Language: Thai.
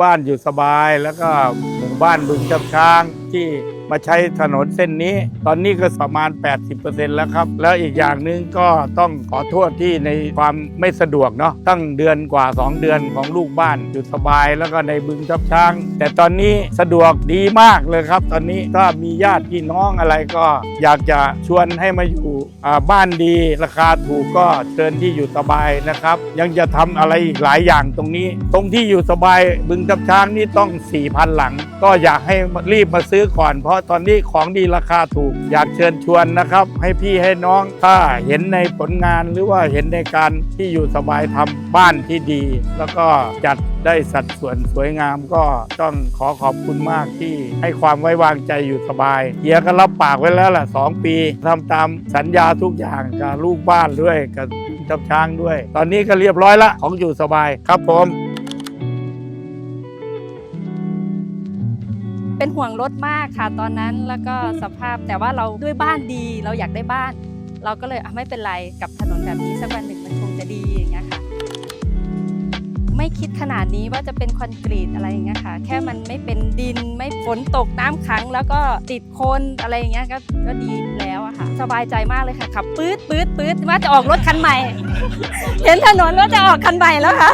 บ้านอยู่สบายแล้วก็หมู่บ้านบึงจับช้าง ที่มาใช้ถนนเส้นนี้ ตอนนี้ก็ประมาณ 80%แล้วครับ แล้วอีกอย่างหนึ่งก็ต้องขอโทษที่ในความไม่สะดวกเนาะตั้งเดือนกว่า 2 เดือนของลูกบ้านอยู่สบายแล้วก็ในบึงจับช้าง แต่ตอนนี้สะดวกดีมากเลยครับ ตอนนี้ถ้ามีญาติพี่น้องอะไรก็อยากจะชวนให้มาอยู่บ้านดีราคาถูกก็เชิญที่อยู่สบายนะครับ ยังจะทำอะไรอีกหลายอย่างตรงนี้ ตรงที่อยู่สบายบึงจับช้างนี่ต้อง4,000หลัง ก็อยากให้รีบมาซื้อก่อน เพราะตอนนี้ของดีราคาถูก อยากเชิญชวนนะครับ ให้พี่ให้น้องถ้าเห็นในผลงานหรือว่าเห็นในการที่อยู่สบายทำบ้านที่ดี แล้วก็จัดได้สัดส่วนสวยงามก็ต้องขอขอบคุณมากที่ให้ความไว้วางใจอยู่สบายเฮียก็รับปากไว้แล้วล่ะสองปีทำตามสัญญาทุกอย่างกับลูกบ้านด้วยกับจับช้างด้วย ตอนนี้ก็เรียบร้อยละของอยู่สบายครับผม เป็นห่วงรถมากค่ะตอนนั้นแล้วก็สภาพแต่ว่าเราด้วยบ้านดีเราอยากได้บ้าน เราก็เลยไม่เป็นไรกับถนนแบบนี้สักวันหนึ่งมันคงจะดีอย่างเงี้ยค่ะ ไม่คิดขนาดนี้ว่าจะเป็นคอนกรีตอะไรอย่างเงี้ยค่ะ แค่มันไม่เป็นดินไม่ฝนตกน้ำขัง แล้วก็ติดโคลนอะไรอย่างเงี้ยก็ก็ดีแล้วอะค่ะ สบายใจมากเลยค่ะขับปื๊ดปื๊ดปื๊ดว่าจะออกรถคันใหม่ เห็นถนนว่าจะออกคันใหม่แล้วค่ะ